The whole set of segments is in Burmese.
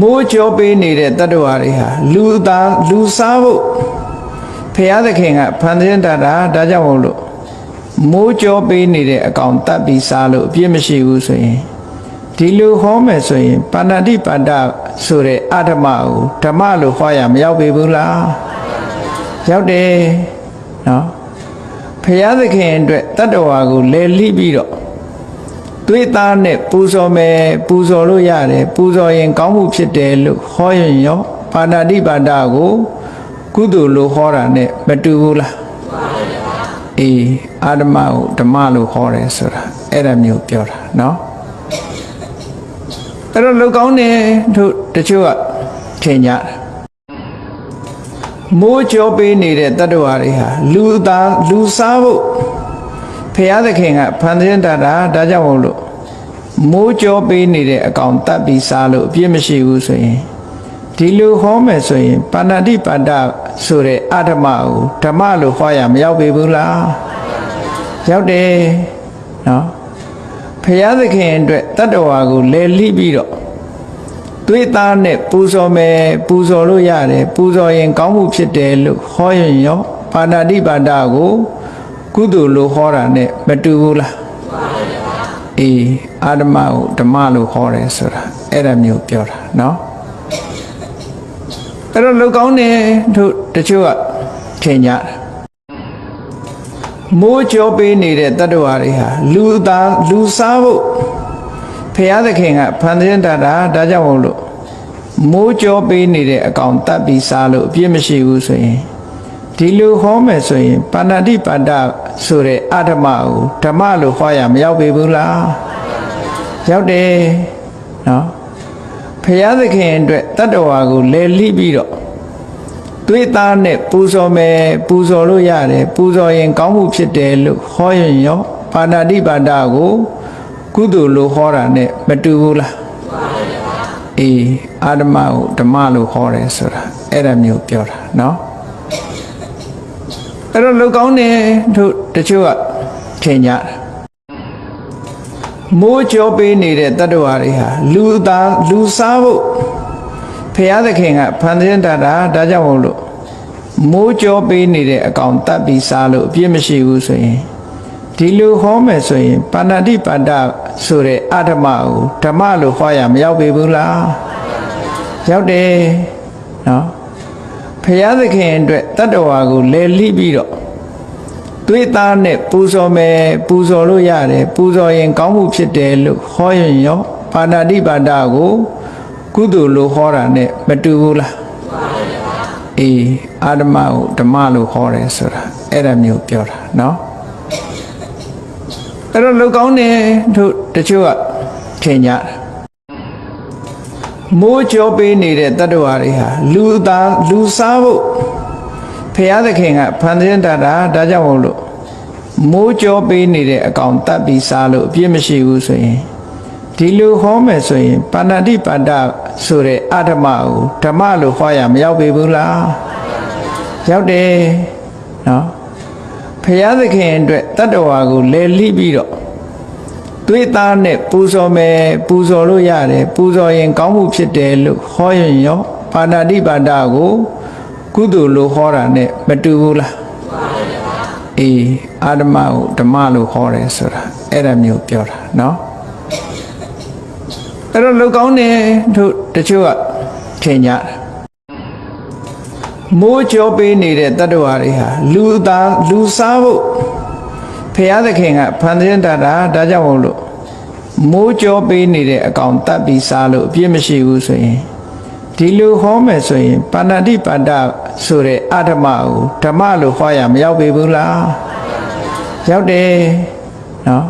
မိုးကြောပေးနေတဲ့တတ္တဝါတွေဟာလူသားလူစားဖို့ဖရာသခင်ကဖန်ဆင်းတတ်တာဒါကြောင့်မို့လို့မိုးကြောပေးနေတဲ့အကောင်တတ်ပြီးစားလို့အပြစ်မရှိဘူးဆိုရင်ဒီလိုဟောမယ်ဆိုရင်ပါဏာတိပါဒဆိုတဲ့အဓမ္မကိုဓမ္မလို့ဟောရမရောက်ပေဘူးလားရောက်တယ်နော်ဖရာသခင်အတွက်တတ္တဝါကိုလဲလိပြီးတော့ သွေးသားနဲ့ပူဇော်မယ်ပူဇော်လို့ရတယ်ပူဇော်ရင်ကောင်းမှုဖြစ်တယ်လို့ဟောရင်ရောပါဏာတိပါဒကိုကုသိုလ်လို့ဟောတာနဲ့မတူဘူးလားအေးအာဓမကိုဓမ္မလို့ဟောတယ်ဆိုတာအဲ့ဒါမျိုးပြောတာเนาะအဲ့တော့လူကောင်းတယ်တို့တချို့ကထင်ကြတယ်မိုးကြောပေးနေတဲ့တတ္တဝါတွေဟာလူသားလူစားဖို့ ဖရာသခင်ကဖန်ဆင်းတတ်တာဒါကြောင့်မို့လို့မိုးကြောပေးနေတဲ့အကောင်တတ်ပြီးစားလို့အပြစ်မရှိဘူးဆိုရင်ဒီလိုဟောမယ်ဆိုရင်ပါဏာတိပါဒဆိုတဲ့အဓမ္မကိုဓမ္မလို့ဟောရမရောက်ပေဘူးလားရောက်တယ်နော်ဖရာသခင်အတွက်တတ္တဝါကိုလဲလိပြီးတော့သွေးသားနဲ့ပူဇော်မယ်ပူဇော်လို့ရတယ်ပူဇော်ရင်ကောင်းမှုဖြစ်တယ်လို့ဟောရင်ရောပါဏာတိပါဒကို ကုသိုလ်လို့ဟောတာနဲ့မတူဘူးလားအေးအာဓမကိုဓမ္မလို့ဟောတယ်ဆိုတာအဲ့ဒါမျိုးပြောတာเนาะအဲ့တော့လူကောင်းတယ်တို့တချို့ကထင်ကြတယ်မိုးကြောပေးနေတဲ့တတ္တဝါတွေဟာလူသားလူစားဖို့ဖရာသခင်ကဖန်ဆင်းတတ်တာဒါကြောင့်မို့လို့မိုးကြောပေးနေတဲ့အကောင်တတ်ပြီးစားလို့အပြစ်မရှိဘူးဆိုရင် ဒီလိုဟောမယ်ဆိုရင်ပါဏာတိပါဒဆိုတဲ့အဓမ္မကိုဓမ္မလို့ဟောရမရောက်ပေဘူးလားရောက်တယ်နော်ဖရာသခင်အတွက်တတ္တဝါကိုလဲလိပြီးတော့သွေးသားနဲ့ပူဇော်မယ်ပူဇော်လို့ရတယ်ပူဇော်ရင်ကောင်းမှုဖြစ်တယ်လို့ဟောရင်ရောပါဏာတိပါဒကိုကုသိုလ်လို့ဟောတာနဲ့မတူဘူးလားအေးအာဓမ္မကိုဓမ္မလို့ဟောတယ်ဆိုတာအဲ့ဒါမျိုးပြောတာနော် အဲ့တော့လူကောင်းတယ်တို့တချို့ကထင်ကြတယ်မိုးကြောပေးနေတဲ့တတ္တဝါတွေဟာလူသားလူစားဖို့ဖရာသခင်ကဖန်ဆင်းတတ်တာဒါကြောင့်မို့လို့မိုးကြောပေးနေတဲ့အကောင်တတ်ပြီးစားလို့အပြစ်မရှိဘူးဆိုရင်ဒီလိုဟောမယ်ဆိုရင်ပါဏာတိပါဒဆိုတဲ့အဓမ္မကိုဓမ္မလို့ဟောရမရောက်ပေဘူးလားရောက်တယ်နော် ဖရာသခင်အတွက်တတ္တဝါကိုလဲလိပြီးတော့သွေးသားနဲ့ပူဇော်မယ်ပူဇော်လို့ရတယ်ပူဇော်ရင်ကောင်းမှုဖြစ်တယ်လို့ဟောရင်ရောပါဏာတိပါဒကိုကုသိုလ်လို့ဟောတာနဲ့မတူဘူးလားအေးအာဓမ္မကိုဓမ္မလို့ဟောတယ်ဆိုတာအဲ့ဒါမျိုးပြောတာเนาะအဲ့တော့လူကောင်းတယ်တို့တချို့ကထင်ကြတယ် မိုးကြောပေးနေတဲ့တတ္တဝါတွေဟာလူသားလူစားဖို့ဖရာသခင်ကဖန်ဆင်းတတ်တာဒါကြောင့်မို့လို့မိုးကြောပေးနေတဲ့အကောင်တတ်ပြီးစားလို့အပြစ်မရှိဘူးဆိုရင်ဒီလိုဟောမယ်ဆိုရင်ပါဏာတိပါဒဆိုတဲ့အဓမ္မကိုဓမ္မလို့ဟောရမရောက်ပေဘူးလားရောက်တယ်နော်ဖရာသခင်အတွက်တတ္တဝါကိုလဲလိပြီးတော့ သွေးသားနဲ့ပူဇော်မယ်ပူဇော်လို့ရတယ်ပူဇော်ရင်ကောင်းမှုဖြစ်တယ်လို့ဟောရင်ရောပါဏာတိပါဒကိုကုသိုလ်လို့ဟောတာနဲ့မတူဘူးလားအေးအာဓမ္မကိုဓမ္မလို့ဟောတယ်ဆိုတာအဲ့ဒါမျိုးပြောတာเนาะအဲ့တော့လူကောင်းတယ်တို့တချို့ကထင်ကြတယ်မိုးကြောပေးနေတဲ့တတ္တဝါတွေဟာလူသားလူစားဖို့ ဖရာသခင်ကဖန်ဆင်းတတ်တာဒါကြောင့်မို့လို့မိုးကြောပေးနေတဲ့အကောင်တတ်ပြီးစားလို့အပြစ်မရှိဘူးဆိုရင်ဒီလိုဟောမယ်ဆိုရင်ပါဏာတိပါဒဆိုတဲ့အဓမ္မကိုဓမ္မလို့ဟောရမရောက်ပေဘူးလားရောက်တယ်နော်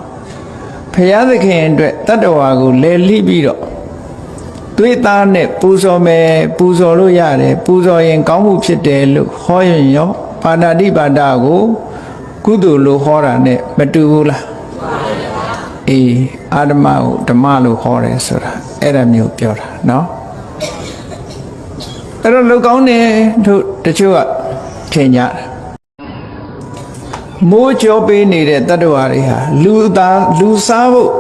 ဖရာသခင်အတွက်တတ္တဝါကိုလဲလိပြီးတော့သွေးသားနဲ့ပူဇော်မယ်ပူဇော်လို့ရတယ်ပူဇော်ရင်ကောင်းမှုဖြစ်တယ်လို့ဟောရင်ရောပါဏာတိပါဒကို ကုသိုလ်လို့ဟောတာနဲ့မတူဘူးလားအေးအာဓမ္မကိုဓမ္မလို့ဟောတယ်ဆိုတာအဲ့ဒါမျိုးပြောတာเนาะအဲ့တော့လူကောင်းတယ်တို့တချို့ကထင်ကြတယ်မိုးကြောပေးနေတဲ့တတ္တဝါတွေဟာလူသားလူစားဖို့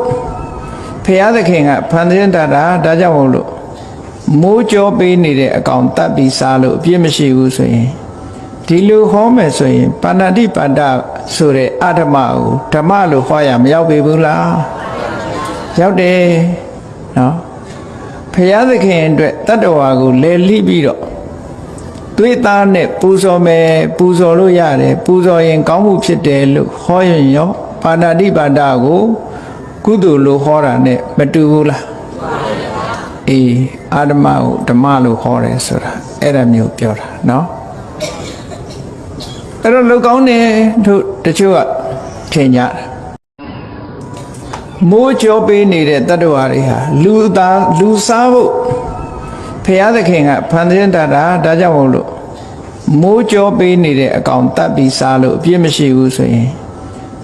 ဖရာသခင်ကဖန်ဆင်းတတ်တာဒါကြောင့်မို့လို့ မိုးကြောပေးနေတဲ့အကောင်တတ်ပြီးစားလို့အပြစ်မရှိဘူးဆိုရင် ဒီလိုဟောမယ်ဆိုရင်ပါဏာတိပါဒဆိုတဲ့အဓမ္မကိုဓမ္မလို့ဟောရမရောက်ပေဘူးလားရောက်တယ်နော်ဖရာသခင်အတွက်တတ္တဝါကိုလဲလိပြီးတော့သွေးသားနဲ့ပူဇော်မယ်ပူဇော်လို့ရတယ်ပူဇော်ရင်ကောင်းမှုဖြစ်တယ်လို့ဟောရင်ရောပါဏာတိပါဒကိုကုသိုလ်လို့ဟောတာနဲ့မတူဘူးလားအေးအာဓမ္မကိုဓမ္မလို့ဟောတယ်ဆိုတာအဲ့ဒါမျိုးပြောတာနော် အဲ့တော့လူကောင်းနေတို့တချို့ကထင်ကြတယ်မိုးကြောပေးနေတဲ့တတ္တဝါတွေဟာလူသားလူစားဖို့ဖရာသခင်ကဖန်ဆင်းတတ်တာဒါကြောင့်မို့လို့မိုးကြောပေးနေတဲ့အကောင်တတ်ပြီးစားလို့အပြစ်မရှိဘူးဆိုရင်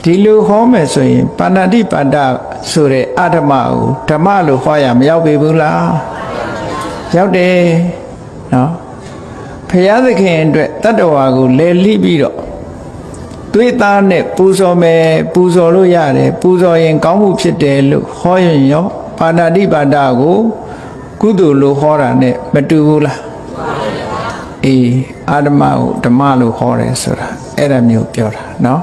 ဒီလိုဟောမယ်ဆိုရင်ပါဏာတိပါဒဆိုတဲ့အဓမ္မကိုဓမ္မလို့ဟောရမရောက်ပေဘူးလားရောက်တယ်နော် ဖရာသခင်အတွက်တတ္တဝါကိုလဲလိပြီးတော့သွေးသားနဲ့ပူဇော်မယ်ပူဇော်လို့ရတယ်ပူဇော်ရင်ကောင်းမှုဖြစ်တယ်လို့ဟောရင်ရောပါဏာတိပါဒကိုကုသိုလ်လို့ဟောတာနဲ့မတူဘူးလားအေးအာဓမ္မကိုဓမ္မလို့ဟောတယ်ဆိုတာအဲ့ဒါမျိုးပြောတာနော်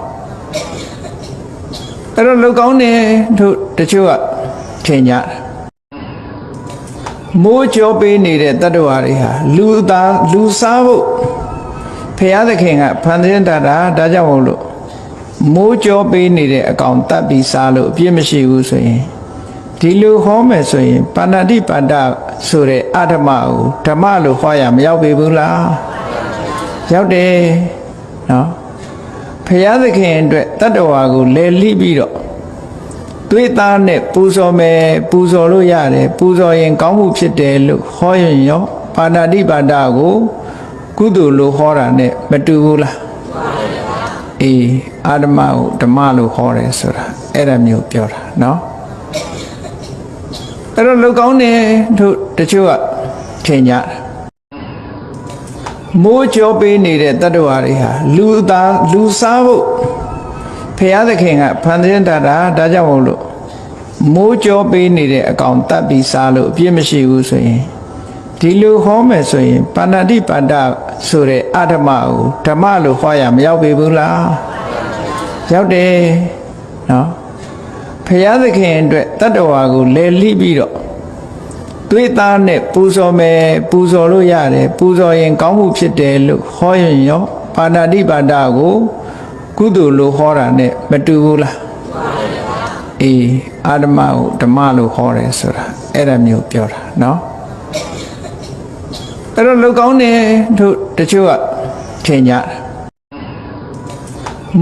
အဲ့တော့လူကောင်းနေတို့တချို့ကထင်ကြတယ် မိုးကြောပေးနေတဲ့တတ္တဝါတွေဟာလူသားလူစားဖို့ဖရာသခင်ကဖန်ဆင်းတတ်တာဒါကြောင့်မို့လို့မိုးကြောပေးနေတဲ့အကောင်တတ်ပြီးစားလို့အပြစ်မရှိဘူးဆိုရင်ဒီလိုဟောမယ်ဆိုရင်ပါဏာတိပါဒဆိုတဲ့အဓမ္မကိုဓမ္မလို့ဟောရမရောက်ပေဘူးလားရောက်တယ်နော်ဖရာသခင်အတွက်တတ္တဝါကိုလဲလိပြီးတော့ သွေးသားနဲ့ပူဇော်မယ်ပူဇော်လို့ရတယ်ပူဇော်ရင်ကောင်းမှုဖြစ်တယ်လို့ဟောရင်ရောပါဏာတိပါဒကိုကုသိုလ်လို့ဟောတာနဲ့မတူဘူးလားအေးအာဓမ္မကိုဓမ္မလို့ဟောတယ်ဆိုတာအဲ့ဒါမျိုးပြောတာနော်အဲ့တော့လူကောင်းနေတို့တချို့ကထင်ကြတယ်မိုးကြောပေးနေတဲ့တတ္တဝါတွေဟာလူသားလူစားဖို့ ဖရာသခင်ကဖန်ဆင်းတတ်တာဒါကြောင့်မို့လို့မိုးကြောပေးနေတဲ့အကောင်တတ်ပြီးစားလို့အပြစ်မရှိဘူးဆိုရင်ဒီလိုဟောမယ်ဆိုရင်ပါဏာတိပါဒဆိုတဲ့အဓမ္မကိုဓမ္မလို့ဟောရမရောက်ပေဘူးလားရောက်တယ်နော်ဖရာသခင်အတွက်တတ္တဝါကိုလဲလိပြီးတော့သွေးသားနဲ့ပူဇော်မယ်ပူဇော်လို့ရတယ်ပူဇော်ရင်ကောင်းမှုဖြစ်တယ်လို့ဟောရင်ရောပါဏာတိပါဒကို ကုသိုလ်လို့ဟောတာနဲ့မတူဘူးလားအေးအာဓမ္မကိုဓမ္မလို့ဟောတယ်ဆိုတာအဲ့ဒါမျိုးပြောတာနော်အဲ့တော့လူကောင်းနေတို့တချို့ကထင်ကြတယ်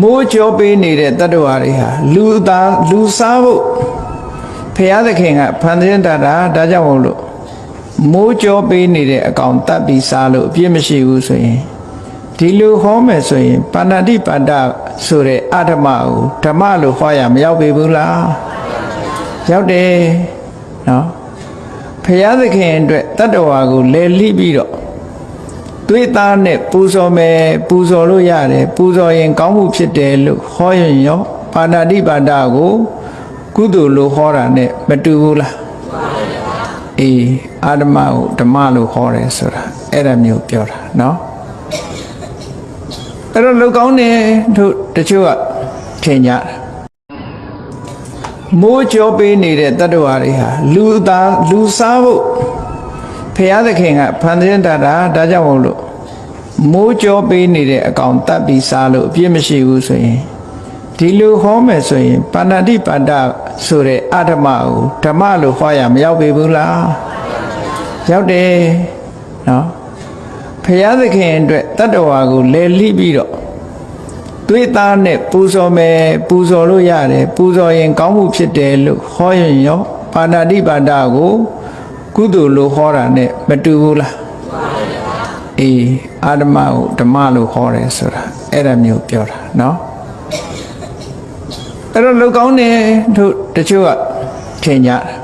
မိုးကြောပေးနေတဲ့တတ္တဝါတွေဟာလူသားလူစားဖို့ဖရာသခင်ကဖန်ဆင်းတတ်တာဒါကြောင့်မို့လို့မိုးကြောပေးနေတဲ့အကောင်တတ်ပြီးစားလို့အပြစ်မရှိဘူးဆိုရင် ဒီလိုဟောမယ်ဆိုရင်ပါဏာတိပါဒဆိုတဲ့အဓမ္မကိုဓမ္မလို့ဟောရမရောက်ပေဘူးလားရောက်တယ်နော်ဖရာသခင်အတွက်တတ္တဝါကိုလဲလိပြီးတော့သွေးသားနဲ့ပူဇော်မယ်ပူဇော်လို့ရတယ်ပူဇော်ရင်ကောင်းမှုဖြစ်တယ်လို့ဟောရင်ရောပါဏာတိပါဒကိုကုသိုလ်လို့ဟောတာနဲ့မတူဘူးလားအေးအာဓမ္မကိုဓမ္မလို့ဟောတယ်ဆိုတာအဲ့ဒါမျိုးပြောတာနော် အဲ့တော့လူကောင်းနေတို့တချို့ကထင်ကြတယ်မိုးကြောပေးနေတဲ့တတ္တဝါတွေဟာလူသားလူစားဖို့ဖရာသခင်ကဖန်ဆင်းတတ်တာဒါကြောင့်မို့လို့မိုးကြောပေးနေတဲ့အကောင်တတ်ပြီးစားလို့အပြစ်မရှိဘူးဆိုရင်ဒီလိုဟောမယ်ဆိုရင်ပါဏာတိပါဒဆိုတဲ့အဓမ္မကိုဓမ္မလို့ဟောရမရောက်ပေဘူးလားရောက်တယ်နော် ဖရာသခင်အတွက်တတ္တဝါကိုလဲလိပြီးတော့သွေးသားနဲ့ပူဇော်မယ်ပူဇော်လို့ရတယ်ပူဇော်ရင်ကောင်းမှုဖြစ်တယ်လို့ဟောရင်ရောပါဏာတိပါဒကိုကုသိုလ်လို့ဟောတာနဲ့မတူဘူးလားအေးအာဓမ္မကိုဓမ္မလို့ဟောတယ်ဆိုတာအဲ့ဒါမျိုးပြောတာနော်အဲ့တော့လူကောင်းနေတို့တချို့ကထင်ကြတယ်